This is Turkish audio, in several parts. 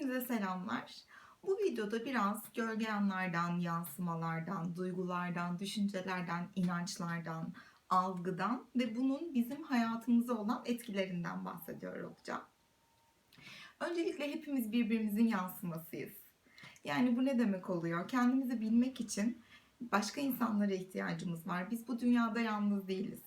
Hepinize selamlar. Bu videoda biraz gölge yanlardan, yansımalardan, duygulardan, düşüncelerden, inançlardan, algıdan ve bunun bizim hayatımıza olan etkilerinden bahsediyor olacağım. Öncelikle hepimiz birbirimizin yansımasıyız. Yani bu ne demek oluyor? Kendimizi bilmek için başka insanlara ihtiyacımız var. Biz bu dünyada yalnız değiliz.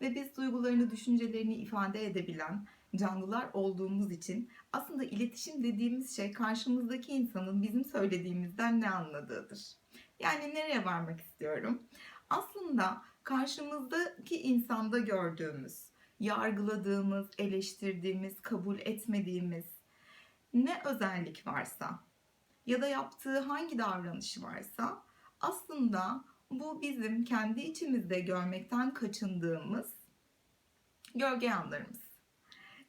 Ve biz duygularını, düşüncelerini ifade edebilen canlılar olduğumuz için aslında iletişim dediğimiz şey karşımızdaki insanın bizim söylediğimizden ne anladığıdır. Yani nereye varmak istiyorum? Aslında karşımızdaki insanda gördüğümüz, yargıladığımız, eleştirdiğimiz, kabul etmediğimiz ne özellik varsa ya da yaptığı hangi davranış varsa aslında bu bizim kendi içimizde görmekten kaçındığımız gölge yanlarımız.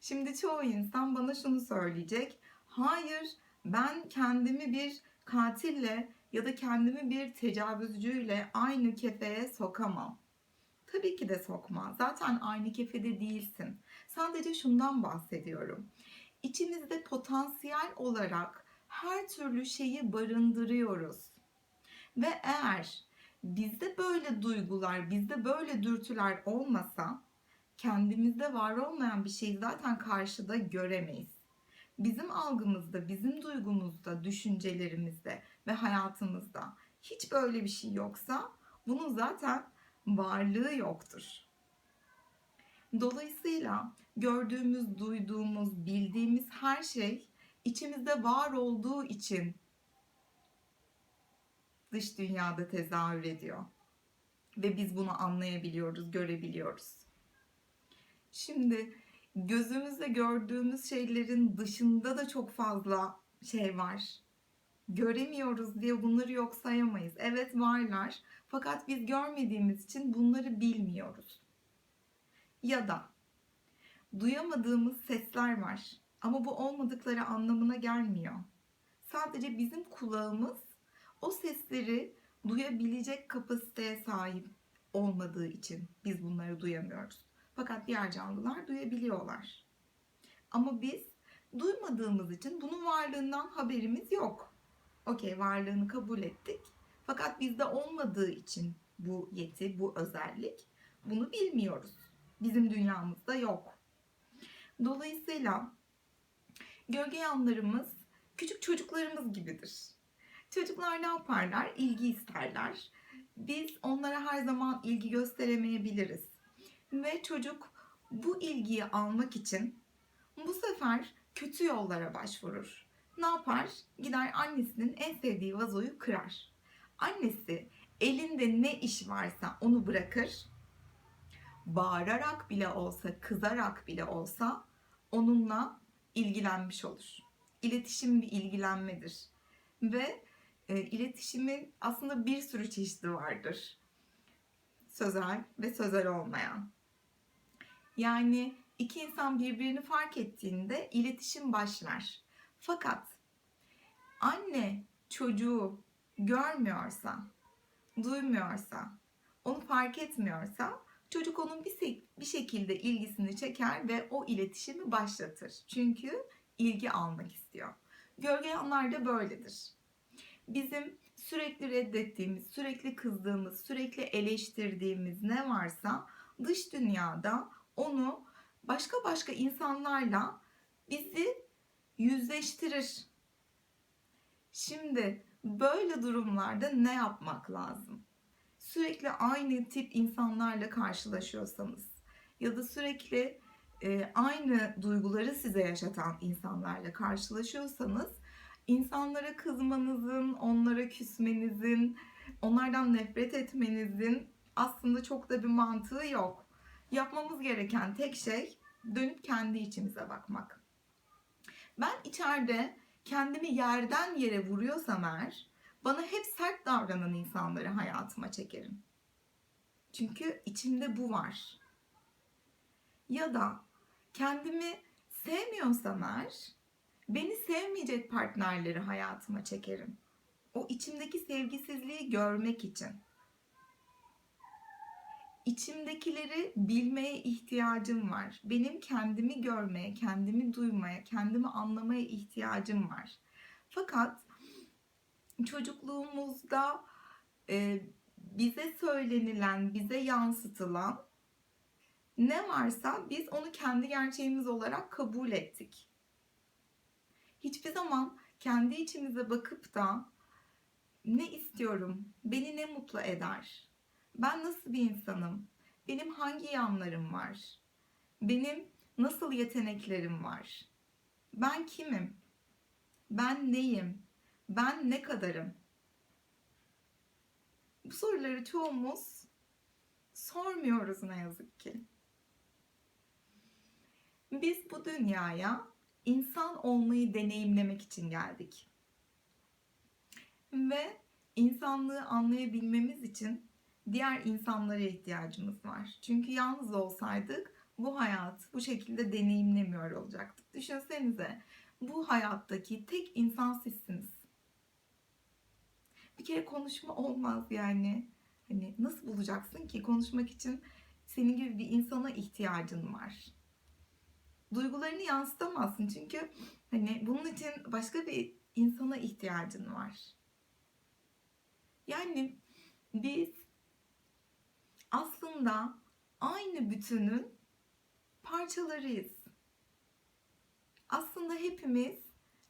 Şimdi çoğu insan bana şunu söyleyecek. Hayır, ben kendimi bir katille ya da kendimi bir tecavüzcüyle aynı kefeye sokamam. Tabii ki de sokma. Zaten aynı kefede değilsin. Sadece şundan bahsediyorum. İçimizde potansiyel olarak her türlü şeyi barındırıyoruz. Ve eğer bizde böyle duygular, bizde böyle dürtüler olmasa kendimizde var olmayan bir şeyi zaten karşıda göremeyiz. Bizim algımızda, bizim duygumuzda, düşüncelerimizde ve hayatımızda hiç böyle bir şey yoksa bunun zaten varlığı yoktur. Dolayısıyla gördüğümüz, duyduğumuz, bildiğimiz her şey içimizde var olduğu için dış dünyada tezahür ediyor. Ve biz bunu anlayabiliyoruz, görebiliyoruz. Şimdi gözümüzle gördüğümüz şeylerin dışında da çok fazla şey var. Göremiyoruz diye bunları yok sayamayız. Evet varlar. Fakat biz görmediğimiz için bunları bilmiyoruz. Ya da duyamadığımız sesler var. Ama bu olmadıkları anlamına gelmiyor. Sadece bizim kulağımız o sesleri duyabilecek kapasiteye sahip olmadığı için biz bunları duyamıyoruz. Fakat diğer canlılar duyabiliyorlar. Ama biz duymadığımız için bunun varlığından haberimiz yok. Okey varlığını kabul ettik. Fakat bizde olmadığı için bu yeti, bu özellik bunu bilmiyoruz. Bizim dünyamızda yok. Dolayısıyla gölge yanlarımız küçük çocuklarımız gibidir. Çocuklar ne yaparlar? İlgi isterler. Biz onlara her zaman ilgi gösteremeyebiliriz. Ve çocuk bu ilgiyi almak için bu sefer kötü yollara başvurur. Ne yapar? Gider annesinin en sevdiği vazoyu kırar. Annesi elinde ne iş varsa onu bırakır. Bağırarak bile olsa, kızarak bile olsa onunla ilgilenmiş olur. İletişim bir ilgilenmedir. Ve e, iletişimin aslında bir sürü çeşidi vardır. Sözel ve sözel olmayan. Yani iki insan birbirini fark ettiğinde iletişim başlar. Fakat anne çocuğu görmüyorsa, duymuyorsa, onu fark etmiyorsa çocuk onun bir, bir şekilde ilgisini çeker ve o iletişimi başlatır. Çünkü ilgi almak istiyor. Gölge yanlar da böyledir. Bizim sürekli reddettiğimiz, sürekli kızdığımız, sürekli eleştirdiğimiz ne varsa dış dünyada onu başka başka insanlarla bizi yüzleştirir. Şimdi böyle durumlarda ne yapmak lazım? Sürekli aynı tip insanlarla karşılaşıyorsanız ya da sürekli e, aynı duyguları size yaşatan insanlarla karşılaşıyorsanız insanlara kızmanızın, onlara küsmenizin, onlardan nefret etmenizin aslında çok da bir mantığı yok. Yapmamız gereken tek şey dönüp kendi içimize bakmak. Ben içeride kendimi yerden yere vuruyorsam eğer bana hep sert davranan insanları hayatıma çekerim. Çünkü içimde bu var. Ya da kendimi sevmiyorsam eğer beni sevmeyecek partnerleri hayatıma çekerim. O içimdeki sevgisizliği görmek için. İçimdekileri bilmeye ihtiyacım var. Benim kendimi görmeye, kendimi duymaya, kendimi anlamaya ihtiyacım var. Fakat çocukluğumuzda e, bize söylenilen, bize yansıtılan ne varsa biz onu kendi gerçeğimiz olarak kabul ettik. Hiçbir zaman kendi içimize bakıp da ne istiyorum, beni ne mutlu eder, ben nasıl bir insanım, benim hangi yanlarım var, benim nasıl yeteneklerim var, ben kimim, ben neyim, ben ne kadarım? Bu soruları çoğumuz sormuyoruz ne yazık ki. Biz bu dünyaya insan olmayı deneyimlemek için geldik. Ve insanlığı anlayabilmemiz için diğer insanlara ihtiyacımız var. Çünkü yalnız olsaydık bu hayat bu şekilde deneyimlemiyor olacaktık. Düşünsenize bu hayattaki tek insan sizsiniz. Bir kere konuşma olmaz yani. Hani nasıl bulacaksın ki konuşmak için senin gibi bir insana ihtiyacın var. Duygularını yansıtamazsın çünkü hani bunun için başka bir insana ihtiyacın var. Yani biz aslında aynı bütünün parçalarıyız. Aslında hepimiz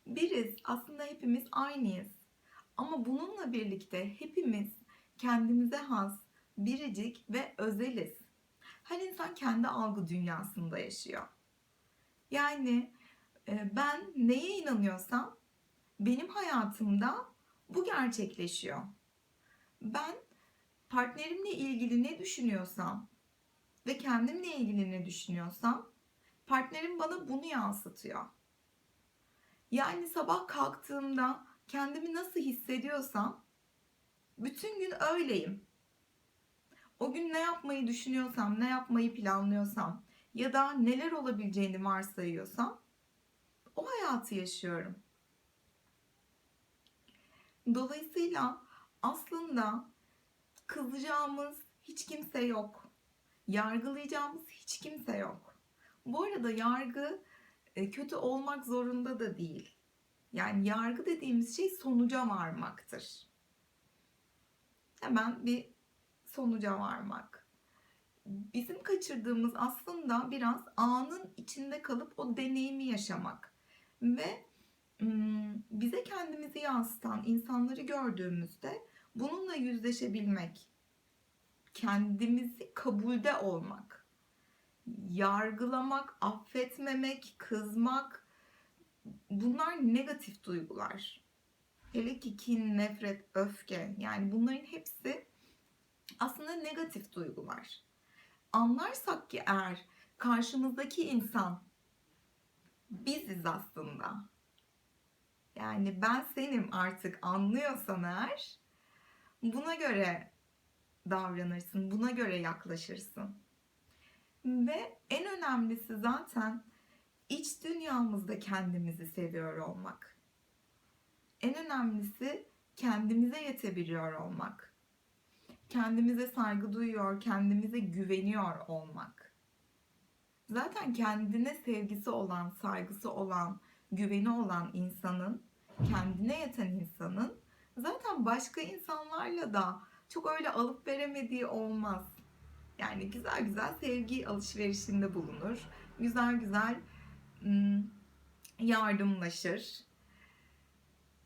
biriz. Aslında hepimiz aynıyız. Ama bununla birlikte hepimiz kendimize has, biricik ve özeliz. Her insan kendi algı dünyasında yaşıyor. Yani e, ben neye inanıyorsam benim hayatımda bu gerçekleşiyor. Ben partnerimle ilgili ne düşünüyorsam ve kendimle ilgili ne düşünüyorsam partnerim bana bunu yansıtıyor. Yani sabah kalktığımda kendimi nasıl hissediyorsam bütün gün öyleyim. O gün ne yapmayı düşünüyorsam, ne yapmayı planlıyorsam ya da neler olabileceğini varsayıyorsam o hayatı yaşıyorum. Dolayısıyla aslında kızacağımız hiç kimse yok. Yargılayacağımız hiç kimse yok. Bu arada yargı e, kötü olmak zorunda da değil. Yani yargı dediğimiz şey sonuca varmaktır. Hemen bir sonuca varmak. Bizim kaçırdığımız aslında biraz anın içinde kalıp o deneyimi yaşamak. Ve bize kendimizi yansıtan insanları gördüğümüzde bununla yüzleşebilmek, kendimizi kabulde olmak, yargılamak, affetmemek, kızmak bunlar negatif duygular. Hele ki kin, nefret, öfke yani bunların hepsi aslında negatif duygular. Anlarsak ki eğer karşımızdaki insan biziz aslında. Yani ben senim artık anlıyorsan eğer buna göre davranırsın, buna göre yaklaşırsın. Ve en önemlisi zaten iç dünyamızda kendimizi seviyor olmak. En önemlisi kendimize yetebiliyor olmak. Kendimize saygı duyuyor, kendimize güveniyor olmak. Zaten kendine sevgisi olan, saygısı olan, güveni olan insanın, kendine yeten insanın zaten başka insanlarla da çok öyle alıp veremediği olmaz. Yani güzel güzel sevgi alışverişinde bulunur. Güzel güzel yardımlaşır.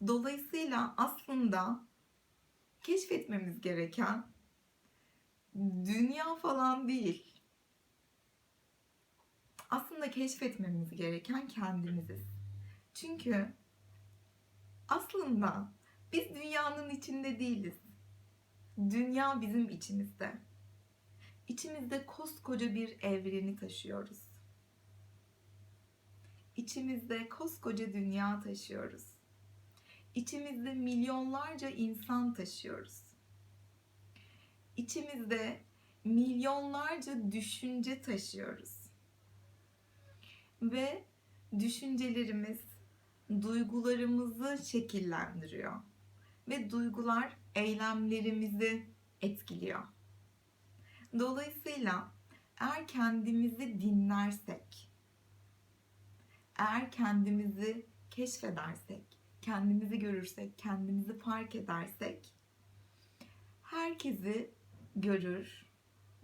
Dolayısıyla aslında keşfetmemiz gereken dünya falan değil. Aslında keşfetmemiz gereken kendimiziz. Çünkü aslında biz dünyanın içinde değiliz. Dünya bizim içimizde. İçimizde koskoca bir evreni taşıyoruz. İçimizde koskoca dünya taşıyoruz. İçimizde milyonlarca insan taşıyoruz. İçimizde milyonlarca düşünce taşıyoruz. Ve düşüncelerimiz duygularımızı şekillendiriyor ve duygular eylemlerimizi etkiliyor. Dolayısıyla eğer kendimizi dinlersek, eğer kendimizi keşfedersek, kendimizi görürsek, kendimizi fark edersek herkesi görür,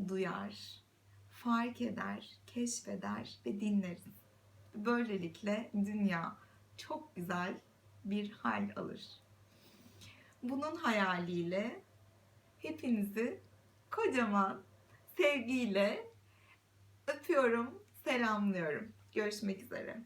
duyar, fark eder, keşfeder ve dinleriz. Böylelikle dünya çok güzel bir hal alır. Bunun hayaliyle hepinizi kocaman sevgiyle öpüyorum, selamlıyorum. Görüşmek üzere.